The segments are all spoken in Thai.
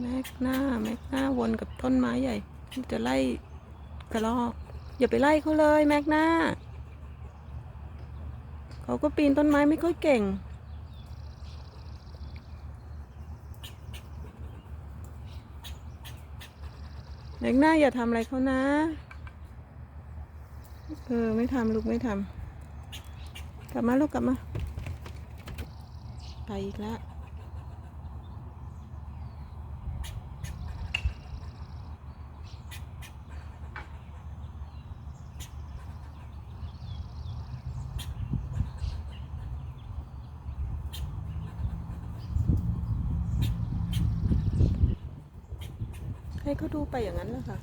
แม็กหน้าแม็กหน้าวนกับต้นไม้ใหญ่จะไล่กระรอกอย่าไปไล่เขาเลยแม็กหน้าเขาก็ปีนต้นไม้ไม่ค่อยเก่ง แม็กหน้าอย่าทำอะไรเขานะ เออไม่ทำลูกไม่ทำกลับมาลูกกลับมา ไปอีกแล้ว ให้เขาดูไปอย่างนั้นแหละค่ะ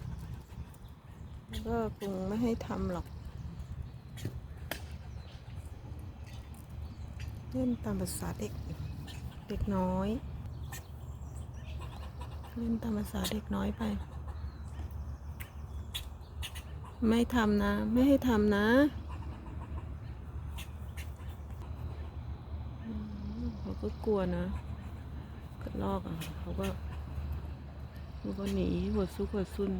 ก็คงไม่ให้ทำหรอก เล่นตามภาษาเด็ก เด็กน้อย เล่นตามภาษาเด็กน้อยไป ไม่ทำนะ ไม่ให้ทำนะเขาก็กลัวนะกระลอกอะเขาก็ มันก็หนีหัวซุกหัวซุน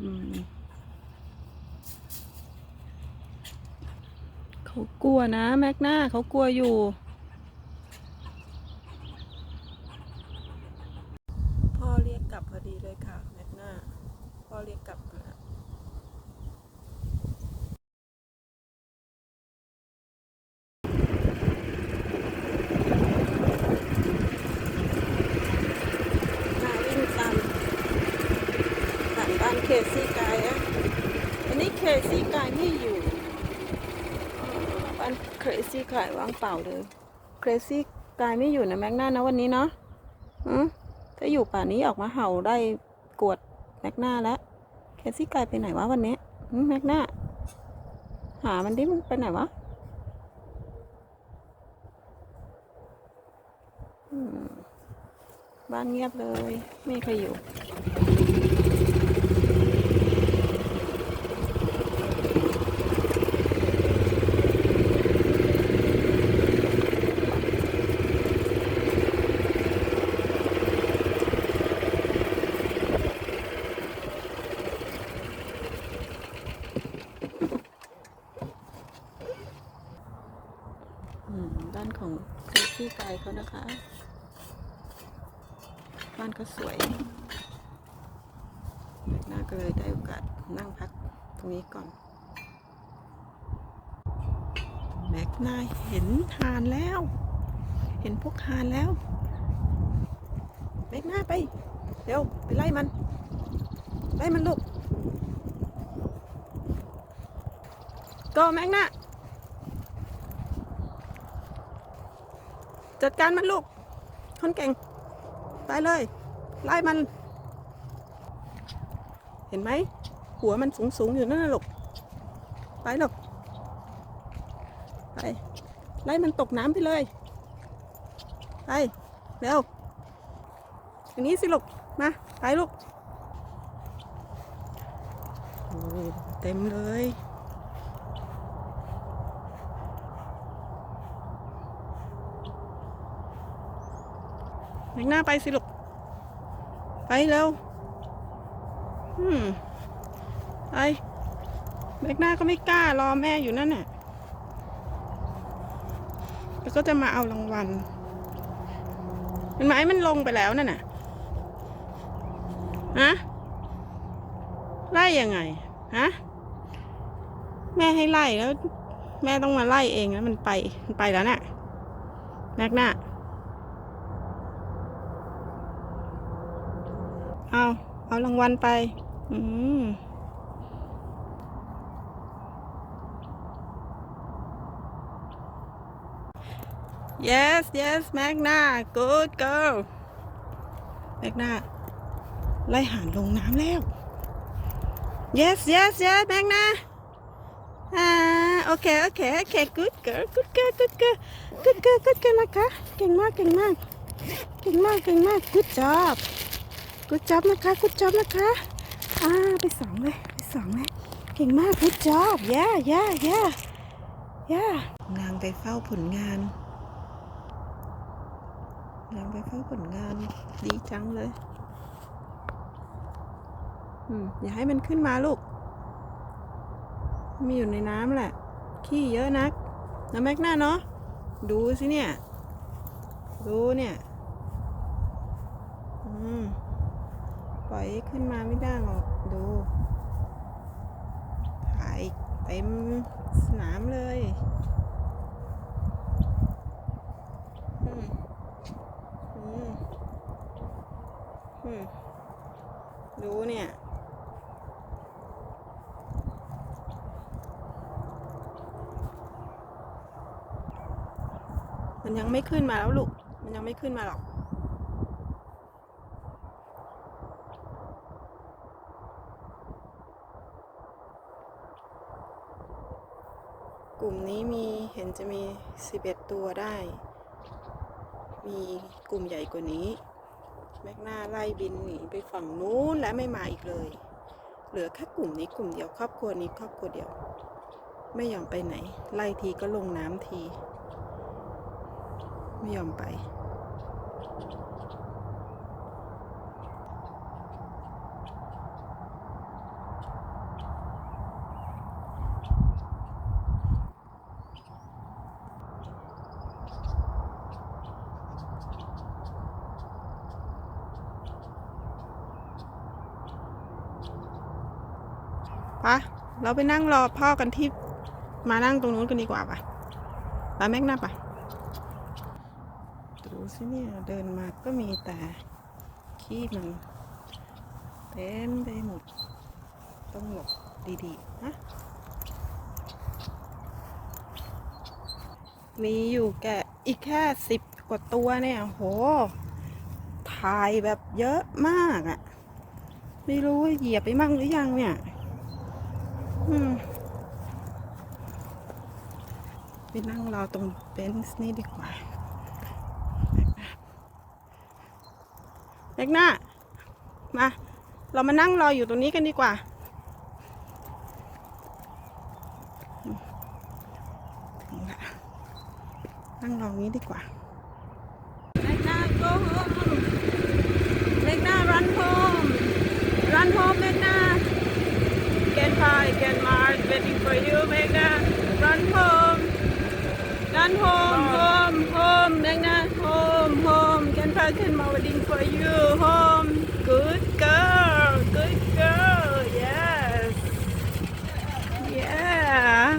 อืมเขากลัวนะ แม็กนาเขากลัวอยู่ พ่อเรียกกลับพอดีเลยค่ะ แม็กนาพ่อเรียกกลับมา มาวิ่งตามผ่านบ้านเคซี่กายอะอันนี้เค ซี่อยู่บ้านเคซี่กายว่างเปล่าเลยเคซี่กายไม่อยู่นะแม็กนานะวันนี้เนาะอืมถ้าอยู่ป่านนี้ออกมาเห่าได้กวดแม็กนาแล้วเคซี่กายไปไหนวะวันนี้อืมแม็กนาหามันดิมันไปไหนวะบ้านเงียบเลย ไม่มีใครอยู่ ของพี่ไกเขานะคะ บ้านก็สวยแม็กนาก็เลยได้โอกาสนั่งพักตรงนี้ก่อน แม็กนาเห็นหานแล้ว เห็นพวกหานแล้ว แม็กนาไป เร็ว ไปไล่มัน ไล่มันลูกก็แม็กนา จัดการมันลูกคนเก่ง ไปเลย ไล่มัน เห็นไหม หัวมันสูงสูงอยู่นั่นน่ะลูก ไปลูก ไป ไล่มันตกน้ำไปเลย ไป เร็วอย่างนี้สิลูก มา ไปลูก เต็มเลย แม็กหน้าไปสิลูก ไปเร็วอืมไปแมกหน้าก็ไม่กล้ารอแม่อยู่นั่นน่ะ แล้วก็จะมาเอารางวัลเห็นไหมมันลงไปแล้วนั่นน่ะ ฮะ ไล่ยังไง ฮะ แม่ให้ไล่แล้ว แม่ต้องมาไล่เองแล้วมันไป มันไปแล้วน่ะแมกหน้า เอาเอารางวัลไป อืม yes yes Magna good girl Magna ไล่หานลงน้ำแล้ว yes yes yes Magna อ่าโอเคโอเคโอเค good girl good girl good girl good girl good girl นะคะเก่งมากเก่งมากเก่งมากเก่งมาก good job good job นะคะ good job นะคะอ่าไปสองเลยไปสองเลยเก่งมาก good job yeah yeah yeah yeah นางไปเฝ้าผลงานนางไปเฝ้าผลงานดีจังเลยอืมอย่าให้มันขึ้นมาลูกมีอยู่ในน้ำแหละ ขี้เยอะนักนะแม็กหน้าเนาะดูสิเนี่ย ดูเนี่ย อืม ปล่อยขึ้นมาไม่ได้หรอก ดูถ่ายเต็มสนามเลยอืมอืมอืมดูเนี่ยมันยังไม่ขึ้นมาแล้วลูก มันยังไม่ขึ้นมาหรอก ลุ่มนี้มีเห็นจะมี 11 ตัวได้ มีกลุ่มใหญ่กว่านี้ แมกนาไล่บินหนีไปฝั่งนู้นและไม่มาอีกเลย เหลือแค่กลุ่มนี้กลุ่มเดียวครอบครัวนี้ครอบครัวเดียว ไม่ยอมไปไหน ไล่ทีก็ลงน้ำที ไม่ยอมไป ปะเราไปนั่งรอพ่อกันที่มานั่งตรงนู้นกันดีกว่าปะปะแม็กหน้าปะดูสิเนี่ยเดินมาก็มีแต่ขี้มันเต็มไปหมด ต้องหลบดีๆนะมีอยู่แก่อีกแค่สิบกว่าตัวเนี่ยโหถ่ายแบบเยอะมากอะ่ะ ไม่รู้ว่าเหยียบไปมั่งหรือยังเนี่ย ไปนั่งรอตรงเบนซ์นี่ดีกว่าเล็กหน้า มา เรามานั่งรออยู่ตรงนี้กันดีกว่าถึงละนั่งรอนี้ดีกว่า เล็กหน้า go home เล็กหน้า run home run home เล็กหน้า Get high, get Mars waiting for you, Megna. Run home. Run home, home, home, Megna. Home, home. Get Park and Ma waiting for you. Home. Good girl. Good girl. Yes. Yeah.